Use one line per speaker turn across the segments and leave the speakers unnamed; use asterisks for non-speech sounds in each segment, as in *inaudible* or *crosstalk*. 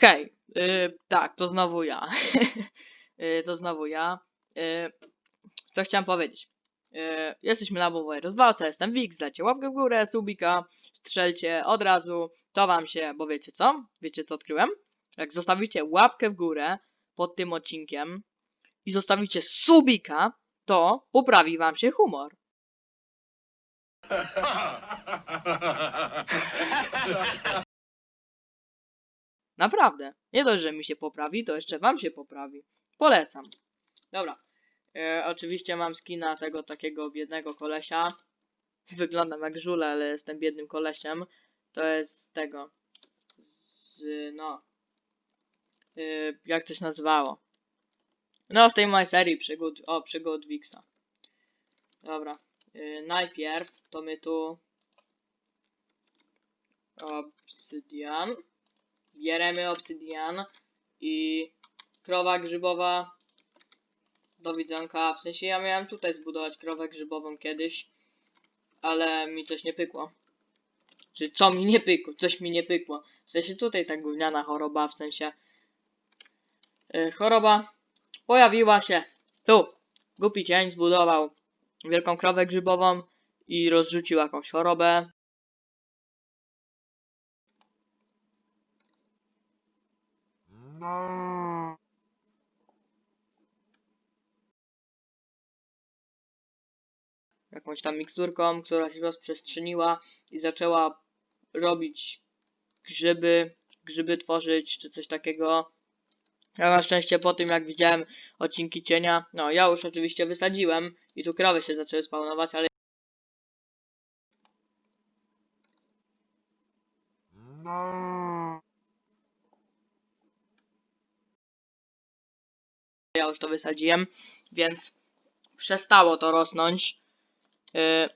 Hej, y, tak, to znowu ja. *laughs* Y, to znowu ja. Y, co chciałem powiedzieć? Y, jesteśmy na bowowej rozwałce, jestem Wik, dajcie łapkę w górę, subika, strzelcie od razu, to wam się, bo wiecie co? Wiecie co odkryłem? Jak zostawicie łapkę w górę pod tym odcinkiem i zostawicie subika, to poprawi wam się humor. *laughs* Naprawdę. Nie dość, że mi się poprawi, to jeszcze wam się poprawi. Polecam. Dobra. E, oczywiście mam skina tego takiego biednego kolesia. Wyglądam jak żule, ale jestem biednym kolesiem. To jest z tego. Z, no. E, jak to się nazywało? No, z tej mojej serii przygód. O, przygód Wixa. Dobra. E, najpierw to my tu. Obsydian bieremy obsydian i krowa grzybowa do widzonka. W sensie ja miałem tutaj zbudować krowę grzybową kiedyś, ale mi coś nie pykło. Czy co mi nie pykło? Coś mi nie pykło. W sensie tutaj ta gówniana choroba, w sensie yy, choroba pojawiła się tu. Głupi cień zbudował wielką krowę grzybową i rozrzucił jakąś chorobę. Jakąś tam miksturką, która się rozprzestrzeniła i zaczęła robić grzyby, grzyby tworzyć, czy coś takiego. Ja na szczęście po tym jak widziałem odcinki cienia, no ja już oczywiście wysadziłem i tu krowy się zaczęły spawnować, ale ja już to wysadziłem, więc przestało to rosnąć. Yy,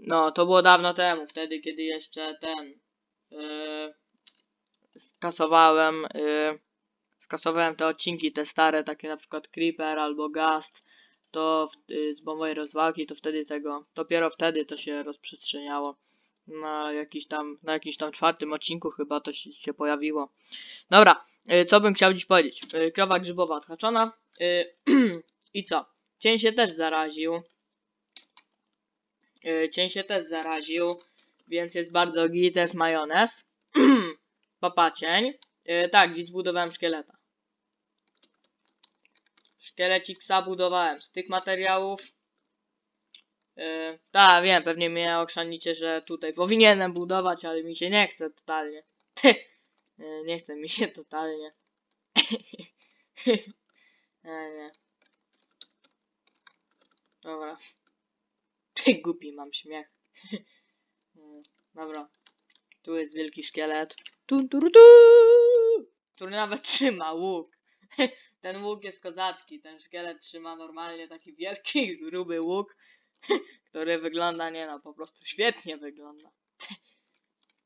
no, to było dawno temu, wtedy kiedy jeszcze ten yy, skasowałem yy, skasowałem te odcinki, te stare, takie na przykład Creeper albo Gast, to yy, z bombowej rozwałki, to wtedy tego, dopiero wtedy to się rozprzestrzeniało. Na jakiś tam, na jakimś tam czwartym odcinku chyba to się, się pojawiło. Dobra, yy, co bym chciał dziś powiedzieć? Yy, krowa grzybowa odhaczona. Yy, *clears throat* I co? Cień się też zaraził. Yy, cień się też zaraził, więc jest bardzo git, jest majonez. *clears throat* Papa cień. Yy, tak, dziś budowałem szkieleta. Szkielecik budowałem z tych materiałów. Yy, tak, wiem, pewnie mnie okrzanicie, że tutaj powinienem budować, ale mi się nie chce totalnie. Yy, *laughs* nie chce mi się totalnie. *laughs* nie, nie. Dobra. *laughs* Głupi mam śmiech. *laughs* Mm, Dobra. Tu jest wielki szkielet. Tu, tu, tu, tu, który nawet trzyma łuk. *laughs* Ten łuk jest kozacki. Ten szkielet trzyma normalnie taki wielki, gruby łuk, który wygląda, nie no, po prostu świetnie wygląda.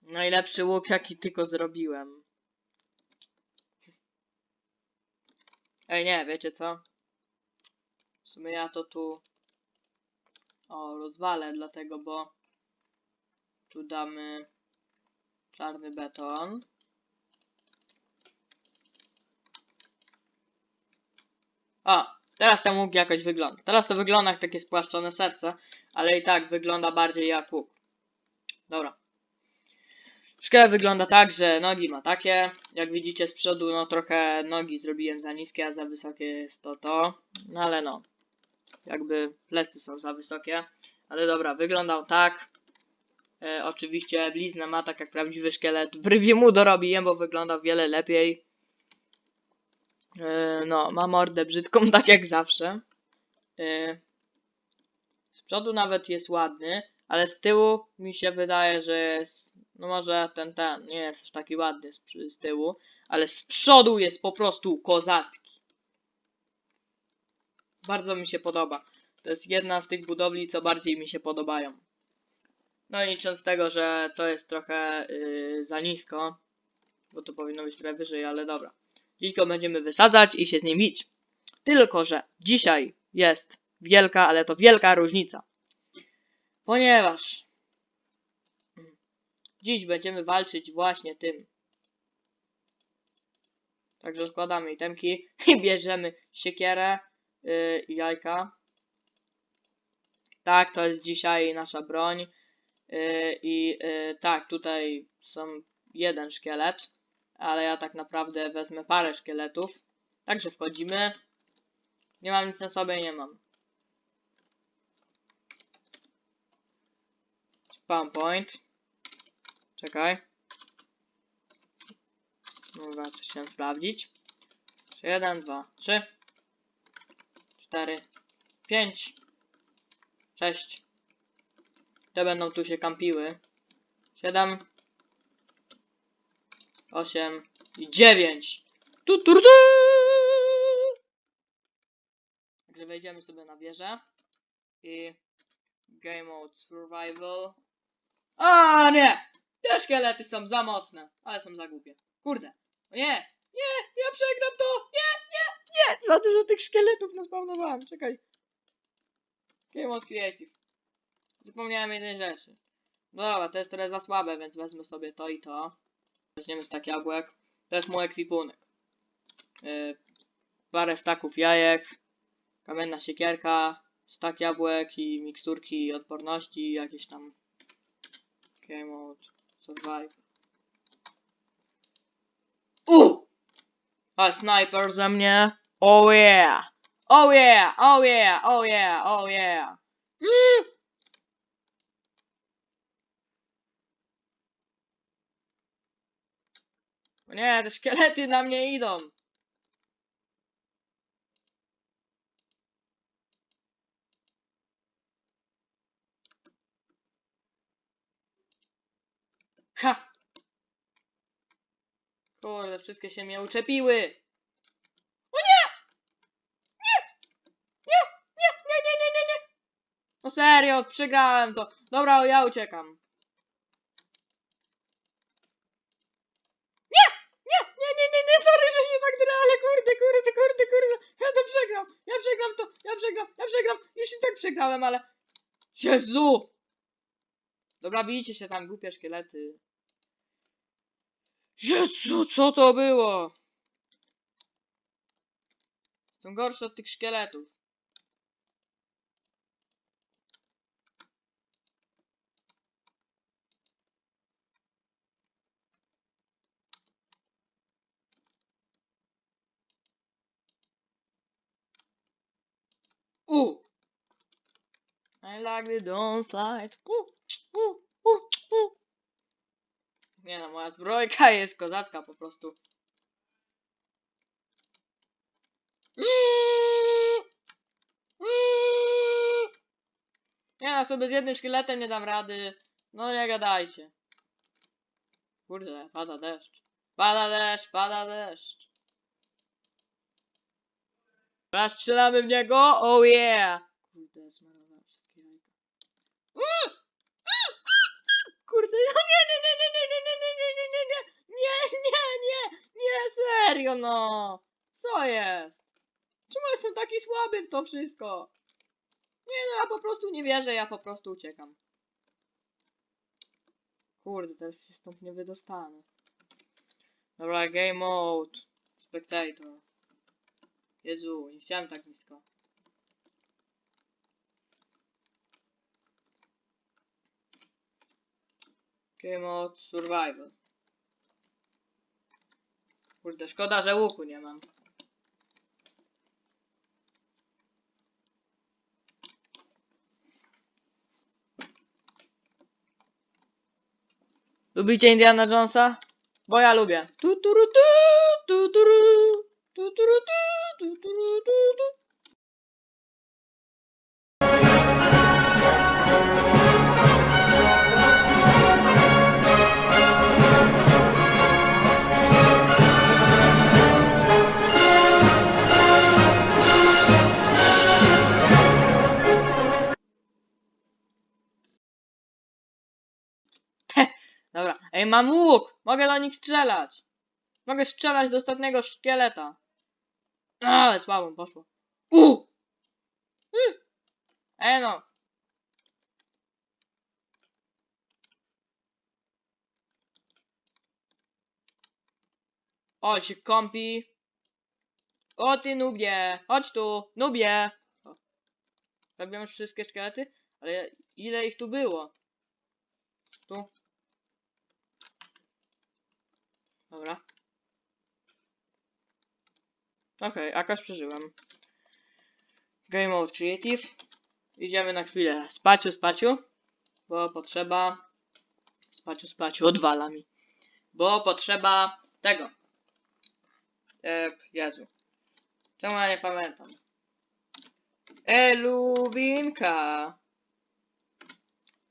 Najlepszy łuk, jaki tylko zrobiłem. Ej, nie, wiecie co? W sumie ja to tu o, rozwalę, dlatego, bo tu damy czarny beton. O, teraz ten łuk jakoś wygląda. Teraz to wygląda jak takie spłaszczone serce, ale i tak wygląda bardziej jak łuk. Dobra. Szkielet wygląda tak, że nogi ma takie. Jak widzicie z przodu, no trochę nogi zrobiłem za niskie, a za wysokie jest to to. No ale no, jakby plecy są za wysokie. Ale dobra, wyglądał tak. E, oczywiście bliznę ma tak jak prawdziwy szkielet. Brwi mu dorobiłem, bo wyglądał wiele lepiej. E, no, ma mordę brzydką, *laughs* tak jak zawsze. E, z przodu nawet jest ładny, ale z tyłu mi się wydaje, że jest... No może ten, ten nie jest aż taki ładny z, z tyłu, ale z przodu jest po prostu kozacki. Bardzo mi się podoba. To jest jedna z tych budowli, co bardziej mi się podobają. No i licząc tego, że to jest trochę yy, za nisko, bo to powinno być trochę wyżej, ale dobra. Dziś go będziemy wysadzać i się z nim bić. Tylko, że dzisiaj jest wielka, ale to wielka różnica. Ponieważ dziś będziemy walczyć właśnie tym Także składamy itemki i *laughs* bierzemy siekierę yy, i jajka. Tak, to jest dzisiaj nasza broń. Yy, I yy, tak, tutaj są jeden szkielet, ale ja tak naprawdę wezmę parę szkieletów. Także wchodzimy. Nie mam nic na sobie, nie mam. Spam point. Czekaj. Dobra, coś chciałem sprawdzić. 1, 2, 3, 4, 5, 6. Te będą tu się kampiły. 7, 8 i 9. Tu, tu, tu. Także wejdziemy sobie na wieżę. I Game Mode Survival. A nie! Te szkielety są za mocne, ale są za głupie. Kurde. O nie! Nie! Ja przegram to! Nie! Nie! Nie! Za dużo tych szkieletów naspawnowałem. Czekaj. Game Mode Creative. Zapomniałem jednej rzeczy. Dobra, to jest trochę za słabe, więc wezmę sobie to i to. Weźmiemy stak jabłek. To jest mój ekwipunek. Yy, parę staków jajek. Kamienna siekierka. Stak jabłek i miksturki odporności. Jakieś tam Game mode survive. U! A sniper ze mnie. Oh yeah! Oh yeah! Oh yeah! Oh yeah! Oh yeah! Mm! Nie, te szkielety na mnie idą. Ha! Kurde, wszystkie się mnie uczepiły. O nie! Nie! Nie! Nie! Nie, nie, nie, nie, nie! No serio, przegrałem to. Dobra, ja uciekam. Nie! Nie! Nie, nie, nie, nie, sorry, że się tak gra, ale kurde, kurde, kurde, kurde. Ja to przegram. Ja przegram to. Ja przegram, ja przegram. Już i tak przegrałem, ale... Jezu! Dobra, bijcie się tam, głupie szkielety. Jezu, co to było? Są gorsze od tych szkieletów. U. I like the don't slide. U, u, u, u. Nie no, moja zbrojka jest kozacka po prostu. Nie no, sobie z jednym szkieletem nie dam rady. No nie gadajcie. Kurde, pada deszcz. Pada deszcz, pada deszcz. Teraz strzelamy w niego, oh yeah! Kurde, zmarnowałem wszystkie jajka. Kurde, no nie, nie, nie, nie, nie, nie, nie, nie, nie, nie, nie, nie, nie, nie, nie, serio no. Co jest? Czemu jestem taki słaby w to wszystko? Nie no, ja po prostu nie wierzę, ja po prostu uciekam. Kurde, teraz się stąd nie wydostanę. Dobra, game mode. Spectator. Jezu, nie chciałem tak nisko. Game mode survival. Kurde, szkoda, że łuku nie mam. Lubicie Indiana Jonesa? Bo ja lubię. Tu, tu, tu, tu, tu, ru, tu, tu, ru, tu, tu, tu, ru, tu, tu. Ej, mam łuk! Mogę do nich strzelać! Mogę strzelać do ostatniego szkieleta. Ale słabo poszło. U! Ej no. O, się kąpi. O ty nubie! Chodź tu! Nubie! Zabiłem wszystkie szkielety? Ale ile ich tu było? Tu. Dobra. Okej, jakoś przeżyłem. Game mode creative. Idziemy na chwilę. Spaciu, spaciu. Bo potrzeba... Spaciu, spaciu, odwala mi. Bo potrzeba tego. E, Jezu. Czemu ja nie pamiętam? Eluwinka.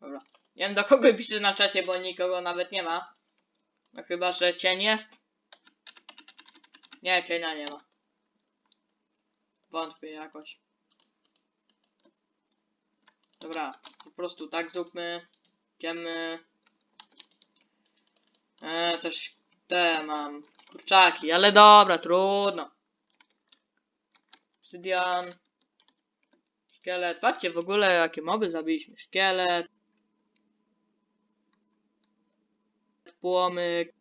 Dobra. Nie wiem do kogo pisze na czacie, bo nikogo nawet nie ma. No chyba, że cień jest. Nie, cienia nie ma. Wątpię jakoś. Dobra, po prostu tak zróbmy. Idziemy. E, też te mam. Kurczaki, ale dobra, trudno. Obsydian. Szkielet. Patrzcie w ogóle jakie moby zabiliśmy. Szkielet. Płomyk.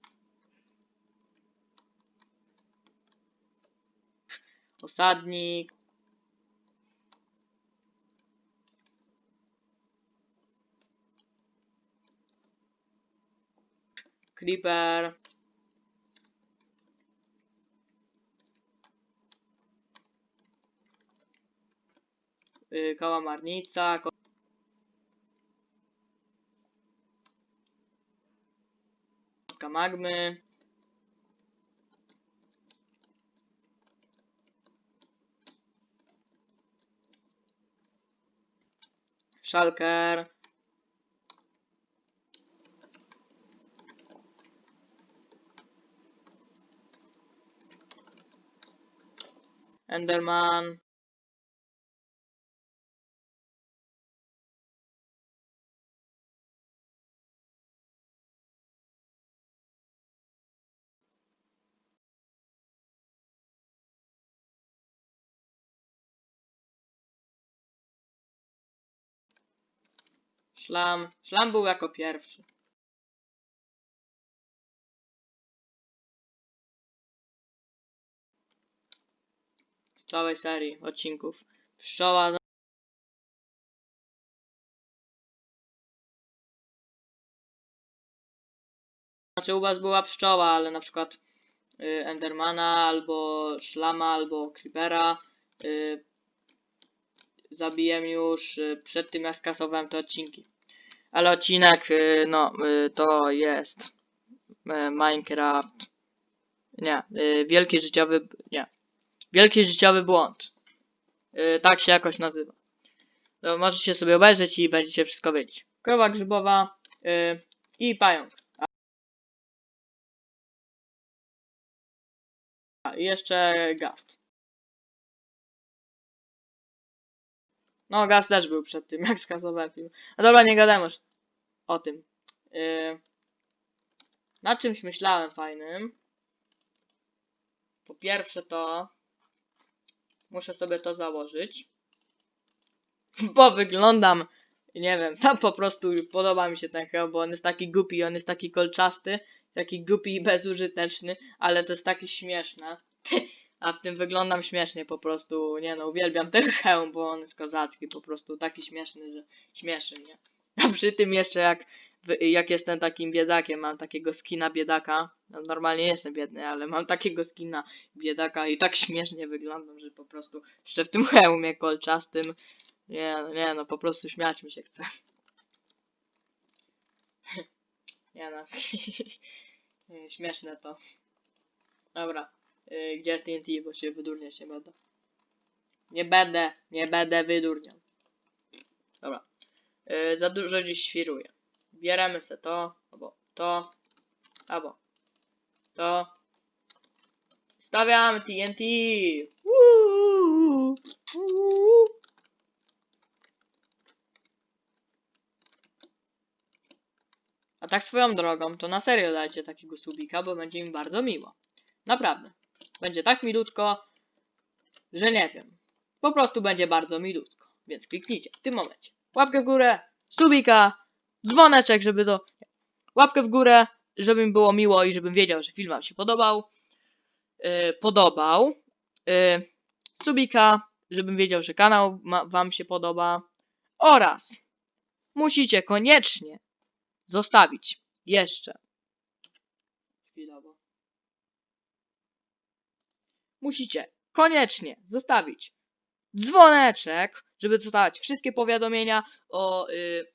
Osadnik. Creeper. y, kałamarnica, magmy, szalker, enderman, szlam. Szlam był jako pierwszy. Z całej serii odcinków. Pszczoła Znaczy u was była pszczoła, ale na przykład y, Endermana, albo Szlama, albo Creepera y, zabiłem już y, przed tym jak skasowałem te odcinki. Ale odcinek, y, no, y, to jest y, Minecraft. Nie, wielki życiowy, nie. Wielki życiowy błąd. Tak się jakoś nazywa. To możecie sobie obejrzeć i będziecie wszystko wiedzieć. Krowa grzybowa i pająk. A, jeszcze gast. No, gaz też był przed tym, *laughs* jak skasowałem film. No dobra, nie gadamy już o tym. Yy, nad czymś myślałem fajnym. Po pierwsze to muszę sobie to założyć. *laughs* Bo wyglądam, nie wiem, tam po prostu podoba mi się ten hełm, bo on jest taki głupi, on jest taki kolczasty, taki głupi i bezużyteczny, ale to jest taki śmieszne. *laughs* A w tym wyglądam śmiesznie po prostu, nie no, uwielbiam ten *laughs* hełm, bo on jest kozacki, po prostu taki śmieszny, że śmieszy mnie. A przy tym jeszcze jak, jak jestem takim biedakiem, mam takiego skina biedaka, no, normalnie jestem biedny, ale mam takiego skina biedaka i tak śmiesznie wyglądam, że po prostu jeszcze w tym hełmie kolczastym, nie nie no, po prostu śmiać mi się chce. *laughs* Nie no, *laughs* śmieszne to. Dobra. Y, Gdzie jest TNT, bo się wydurniać nie będę. Nie będę, nie będę wydurniał. Dobra. Y, Za dużo dziś świruję. Bierzemy se to, albo to, albo to. Stawiamy TNT. A tak swoją drogą, to na serio dajcie takiego subika, bo będzie mi bardzo miło. Naprawdę. Będzie tak milutko, że nie wiem. Po prostu będzie bardzo milutko. Więc kliknijcie w tym momencie. Łapkę w górę, subika, dzwoneczek, żeby to... Łapkę w górę, żeby mi było miło i żebym wiedział, że film wam się podobał. Yy, podobał. y, subika, żebym wiedział, że kanał wam się podoba. Oraz musicie koniecznie zostawić jeszcze chwilowo. Musicie koniecznie zostawić dzwoneczek, żeby dostawać wszystkie powiadomienia o y,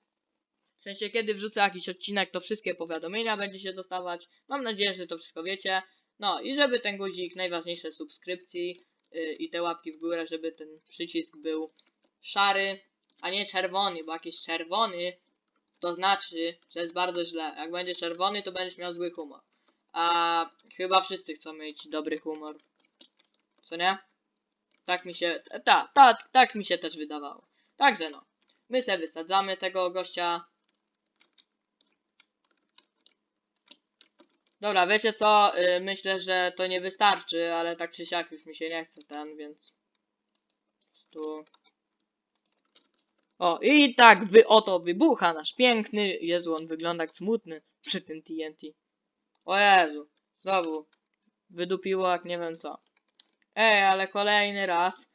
w sensie kiedy wrzucę jakiś odcinek, to wszystkie powiadomienia będzie się dostawać. Mam nadzieję, że to wszystko wiecie. No i żeby ten guzik, najważniejsze subskrypcji y, i te łapki w górę, żeby ten przycisk był szary, a nie czerwony, bo jakiś czerwony to znaczy, że jest bardzo źle. Jak będzie czerwony, to będziesz miał zły humor. A chyba wszyscy chcą mieć dobry humor. Co nie? Tak mi się. Tak, tak, tak mi się też wydawało. Także no. My sobie wysadzamy tego gościa. Dobra, wiecie co? Y, myślę, że to nie wystarczy, ale tak czy siak już mi się nie chce ten, więc. Tu. O, i tak wy oto wybucha nasz piękny. Jezu, on wygląda jak smutny przy tym TNT. O Jezu, znowu. Wydupiło jak nie wiem co. Ej, ale kolejny raz.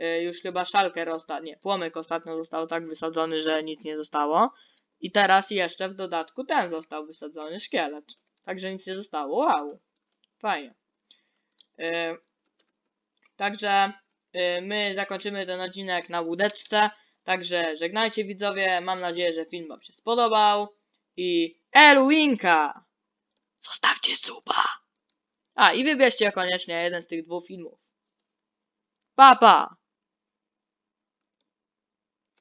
y, już chyba szalker ostatnio. Płomyk ostatnio został tak wysadzony, że nic nie zostało. I teraz jeszcze w dodatku ten został wysadzony, szkielet. Także nic nie zostało. Wow. Fajnie. Y, także y, my zakończymy ten odcinek na łódeczce. Także żegnajcie widzowie. Mam nadzieję, że film wam się spodobał. I Elwinka! Zostawcie suba! A i wybierzcie koniecznie jeden z tych dwóch filmów. 爸爸。